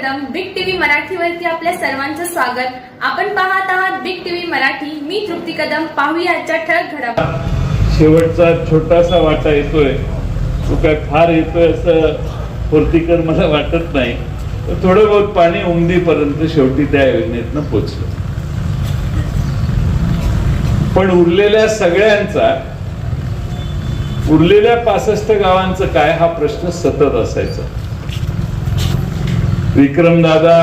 Kadam big TV मराठीवरती आपल्या सर्वांचं स्वागत. आपण पाहत आहात बिग टीव्ही मराठी. मी तृप्ती कदम. पाहूया आजच्या ठळक घडामोडी. शेवटचा छोटासा वाटा येतोय. तो काय फार येतोय असं पूर्तीकर मला वाटत नाही. थोडं बहुत पाणी उमदीपर्यंत शेवटी त्या योजनेतनं पोचलं. पण उरलेल्या सगळ्यांचा उरलेल्या पासष्ट गावांचं काय हा प्रश्न सतत असायचा. विक्रमदादा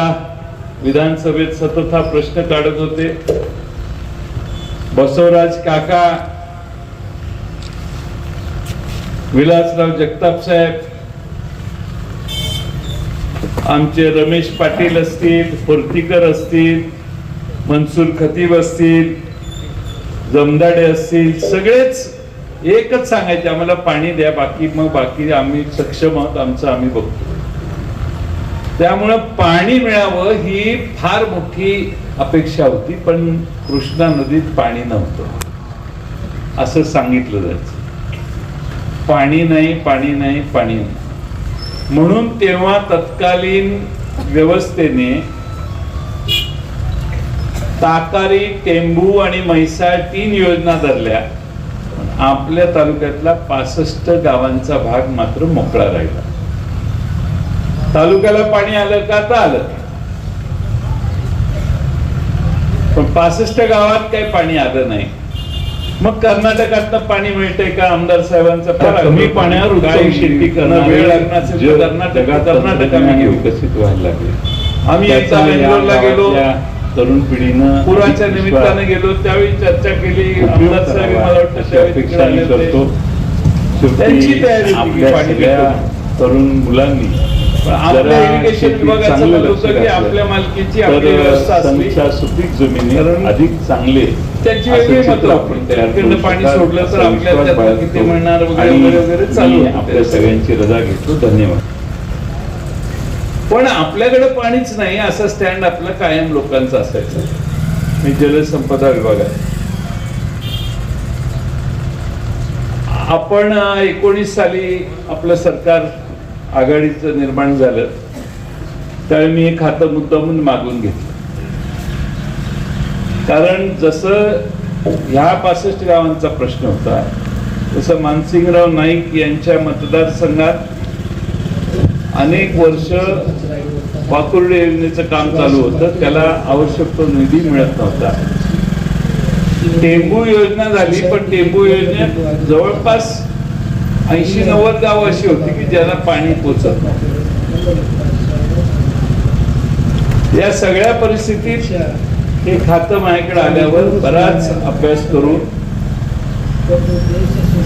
विधानसभेत सतत हा प्रश्न काढत होते. बसवराज काका विलासराव जगताप साहेब आमचे रमेश पाटील असतील फुर्तीकर असतील मनसूर खतीब असतील जमदाडे असतील सगळेच एकच सांगायचे आम्हाला पाणी द्या बाकी मग बाकी आम्ही सक्षम आहोत आमचं आम्ही बघतो. त्यामुळं पाणी मिळावं ही फार मोठी अपेक्षा होती पण कृष्णा नदीत पाणी नव्हतं. असं सांगितलं जायचं. पाणी नाही पाणी नाही पाणी नाही. म्हणून तेव्हा तत्कालीन व्यवस्थेने ताकारी टेंबू आणि म्हैसाळ तीन योजना धरल्या. आपल्या तालुक्यातला पासष्ट गावांचा भाग मात्र मोकळा राहिला. तालुक्याला पाणी आलं का तर आलं. पण पासष्ट गावात काही पाणी आलं नाही. मग कर्नाटकात पाणी मिळतंय का? आमदार साहेबांचा कमी पाण्यावर काय शेती करणं वेळ लागणार कर्नाटक आम्ही विकसित व्हायला लागले. आम्ही एकदा बेंगलोरला गेलो. तरुण पिढीनं पुराच्या निमित्ताने गेलो. त्यावेळी चर्चा केली. आमदार साहेब मला वाटतं करतो. त्यांची तयारी. तरुण मुलांनी आपल्या विभागाचं होतं की. आपल्या मालकीची आपली व्यवस्था असली सुपीक जमिनी अधिक चांगले त्यांची वेगळी मतं आपण तिकडनं पाणी सोडलं तर असा आपल्या विश्वास त्यातनं बाळगतो. किती मिळणार वगैरे वगैरे चालू आपल्या. सगळ्यांची रजा घेतो धन्यवाद पण आपल्याकडे पाणीच नाही असा स्टँड आपला कायम लोकांचा असायचा मी जलसंपदा विभागात आपण एकोणीस साली आपलं सरकार आघाडीचं निर्माण झालं त्यावेळी मी हे खातं मुद्दामून मागून घेतलं. कारण जसं ह्या पासष्ट गावांचा प्रश्न होता तसं मानसिंगराव नाईक यांच्या मतदारसंघात अनेक वर्ष वाकुर्डे योजनेचं काम चालू होतं त्याला आवश्यक तो निधी मिळत नव्हता. टेंबू योजना झाली पण टेंबू योजनेत जवळपास ऐंशी नव्वद गाव अशी होती की ज्याला पाणी पोचत नव्हतं. या सगळ्या परिस्थितीत हे खातं माझ्याकडे आल्यावर बराच अभ्यास करून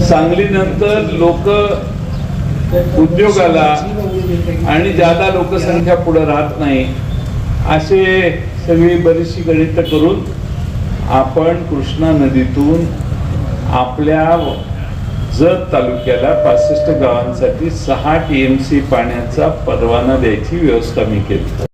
सांगलीनंतर लोक उद्योगाला आणि ज्यादा लोकसंख्या पुढे राहत नाही असे सगळी बरीचशी गणित करून आपण कृष्णा नदीतून आपल्या जत तालुक्याला पासष्ट गावांसाठी सहा टीएमसी पाण्याचा परवाना द्यायची व्यवस्था मी केली.